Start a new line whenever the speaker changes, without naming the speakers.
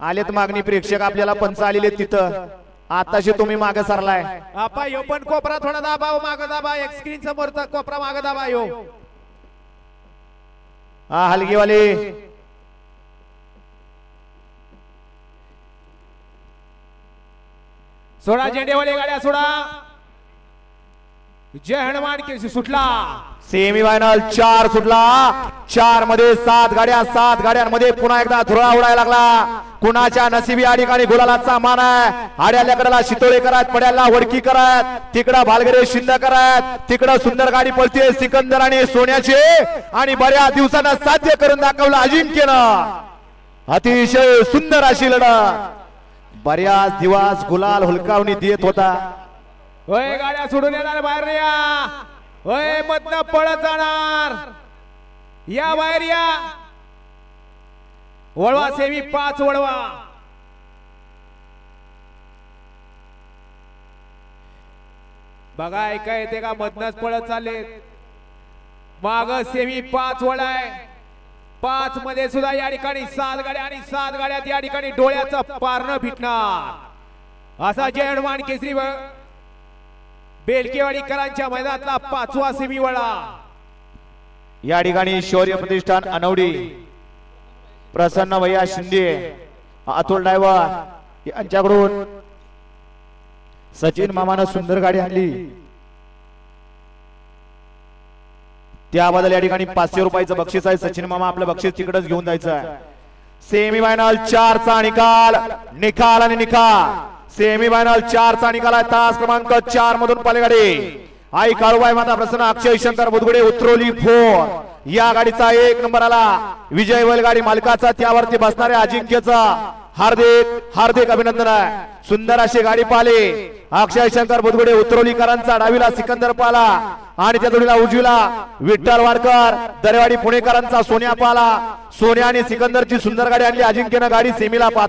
आलेत मागणी प्रेक्षक आपल्याला पंच आलेले तिथं. आताशी तुम्ही मागे सरलाय.
आपा यो पण कोपरा थोडा दाबा माग दाबा. एक स्क्रीन समोरचा कोपरा माग दाबा यो.
हा हलगीवाले.
सोडा झेंडेवाले गाड्या सोडा. जय हनुमान केसी सुटला.
सेमी फायनल चार सुटला. चारमध्ये सात गाड्या सात गाड्यांमध्ये पुन्हा एकदा धुळा उडायला लागला. कुणाच्या नसिबी या ठिकाणी गुलालाचा मान आहे? आड्या लेकराला शितोळे करत पड्याला वडकी करत तिकडं भालगरे शिंद करत तिकडं सुंदर गाडी पळते सिकंदर आणि सोन्याचे. आणि बऱ्याच दिवसांना साध्य करून दाखवलं अजिंक्यनं. अतिशय सुंदर अशी लढा बऱ्याच दिवस गुलाल हुलकावणी देत होता.
होय गाड्या सोडून येणार बाहेर या. होय मधन पळत जाणार. या बाहेर या. वळवा सेमी पाच वळवा. बघा ऐका येते का मधनच पळत चालले माग सेमी पाच वळाय पाच मध्ये सुद्धा या ठिकाणी सात गाड्या आणि सात गाड्यात या ठिकाणी डोळ्याचं पारणं फिटणार. असा जय हनुमान केसरी व- बेलकेवाडीकरांच्या मैदानातला पाचवा सेमी वळा.
या ठिकाणी शौर्य प्रतिष्ठान अनवडी. प्रसन्न भैया शिंदे अतुल ड्रायव्हर यांच्याकडून सचिन मामानं सुंदर गाडी आणली. त्याबद्दल या ठिकाणी पाचशे रुपयाचं बक्षीस आहे. सचिन मामा आपलं बक्षीस तिकडच घेऊन जायचं आहे. सेमी फायनल चारचा निकाल निकाल आणि निकाल. सेमी फायनल चारचा निकाल आहे. तास क्रमांक चार मधून पलीकडे आई काळूबाई माता प्रसन्न अक्षय शंकर बुधगुडे उतरवली फोर. या गाडीचा एक नंबर आला विजय बैलगाडी मालकाचा त्यावरती बसणाऱ्या अजिंक्यचा हार्दिक हार्दिक अभिनंदन आहे. सुंदर अशी गाडी पाले अक्षय शंकर बुधगुडे उतरवलीकरांचा डावीला सिकंदर पाला आणि त्या जोडीला उजवीला विठ्ठल वाडकर दरेवाडी पुणेकरांचा सोन्या पाला सोन्या आणि सिकंदरची सुंदर गाडी आणली. अजिंक्यनं गाडी सेमीला पाहत